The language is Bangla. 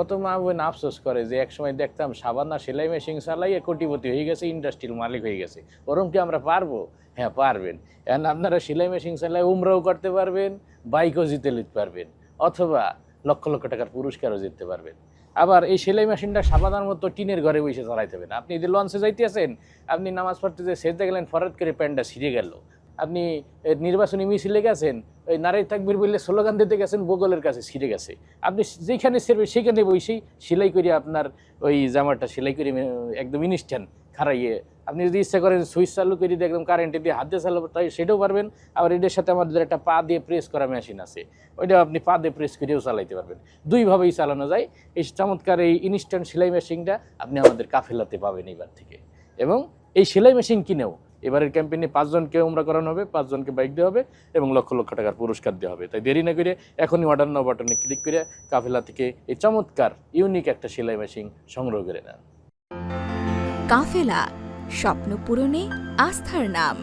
কত মা বোন আফসোস করে যে এক সময় দেখতাম সাবানা সেলাই মেশিন চালাইয়ে কোটিপতি হয়ে গেছে, ইন্ডাস্ট্রির মালিক হয়ে গেছে। ওরম কি আমরা পারব? হ্যাঁ পারবেন। এখন আপনারা সেলাই মেশিন চালাই উমরাও করতে পারবেন, বাইকও জিতে নিতে পারবেন, অথবা লক্ষ লক্ষ টাকার পুরস্কারও জিততে পারবেন। আবার এই সেলাই মেশিনটা সাবানার মতো টিনের ঘরে বসে চালাইতে হবে না। আপনি যদি লঞ্চে যাইতে আছেন আপনি নামাজ পড়তে যে সেজতে গেলেন ফরাত করে প্যান্টটা ছিঁড়ে গেল। আপনি নির্বাচনী মিছিলে গেছেন, ওই নারী তাকবির বললে স্লোগান দিতে গেছেন, বগলের কাছে ছিঁড়ে গেছে। আপনি যেখানে সেরবে সেখানে বসেই সেলাই করে আপনার ওই জামাটা সেলাই করে একদম ইনস্ট্যান্ট খারাইয়ে আপনি যদি ইচ্ছা করেন সুইচ চালু করে দিয়ে একদম কারেন্টে দিয়ে হাত দিয়ে চালাবো, তাই সেটাও পারবেন। আবার এটার সাথে আমাদের একটা পা দিয়ে প্রেস করা মেশিন আছে ওইটা আপনি পা দিয়ে প্রেস করেও চালাইতে পারবেন। দুইভাবেই চালানো যায়। এই চমৎকার এই ইনস্ট্যান্ট সেলাই মেশিনটা আপনি আমাদের কাফেলাতে পাবেন এবার থেকে। এবং এই সেলাই মেশিন কিনেও এবারের ক্যাম্পেইনে পাঁচজনকে উমরা করানো হবে, পাঁচজনকে বাইক দেওয়া হবে এবং লক্ষ লক্ষ টাকার পুরস্কার দেওয়া হবে। তাই দেরি না করে এখনই অর্ডার নাও বাটনে ক্লিক করে কাফেলা থেকে এই চমৎকার ইউনিক একটা সেলাই মেশিন সংগ্রহ করে নেন। কাফেলা, স্বপ্ন পূরণে আস্থার নাম।